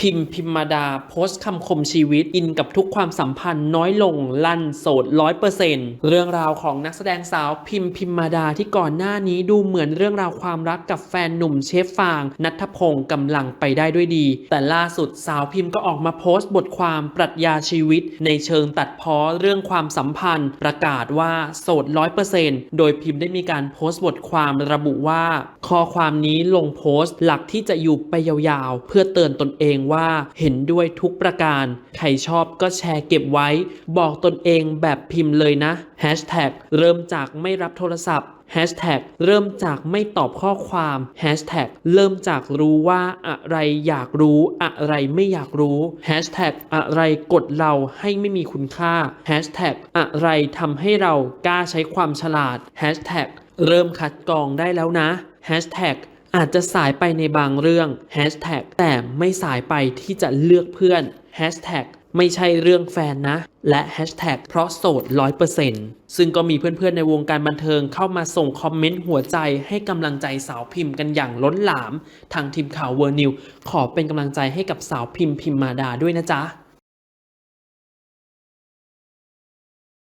พิมพ์พิมมาดาโพสต์คำคมชีวิต อินกับทุกความสัมพันธ์น้อยลง ลั่นโสดร้อยเปอร์เซ็นต์เรื่องราวของนักแสดงสาวพิมพ์พิมมาดาที่ก่อนหน้านี้ดูเหมือนเรื่องราวความรักกับแฟนหนุ่มเชฟฟาง นัทพงศ์กำลังไปได้ด้วยดี แต่ล่าสุดสาวพิมพ์ก็ออกมาโพสต์บทความปรัชญาชีวิต ในเชิงตัดพ้อเรื่องความสัมพันธ์ ประกาศว่าโสดร้อยเปอร์เซ็นต์โดยพิมพ์ได้มีการโพสต์บทความระบุว่า ข้อความนี้ลงโพสต์หลักที่จะอยู่ไปยาวๆ เพื่อเตือนตนเองว่าเห็นด้วยทุกประการ ใครชอบก็แชร์เก็บไว้ บอกตนเองแบบพิมพ์เลยนะแฮชแท็กเริ่มจากไม่รับโทรศัพท์แฮชแท็กเริ่มจากไม่ตอบข้อความแฮชแท็กเริ่มจากรู้ว่าอะไรอยากรู้อะไรไม่อยากรู้แฮชแท็กอะไรกดเราให้ไม่มีคุณค่าแฮชแท็กอะไรทำให้เรากล้าใช้ความฉลาดแฮชแท็กเริ่มคัดกรองได้แล้วนะแฮชแท็ก อาจจะสายไปในบางเรื่องแฮชแท็กแต่ไม่สายไปที่จะเลือกเพื่อนแฮชแท็กไม่ใช่เรื่องแฟนนะ และแฮชแท็กเพราะโสดร้อยเปอร์เซึ่งก็มีเพื่อนๆในวงการบันเทิงเข้ามาส่งคอมเมนต์หัวใจให้กำลังใจสาวพิมพ์กันอย่างล้นหลาม ทางทีมข่าวเวอร์นิวขอเป็นกำลังใจให้กับสาวพิมพ์พิมมาดาด้วยนะจ๊ะ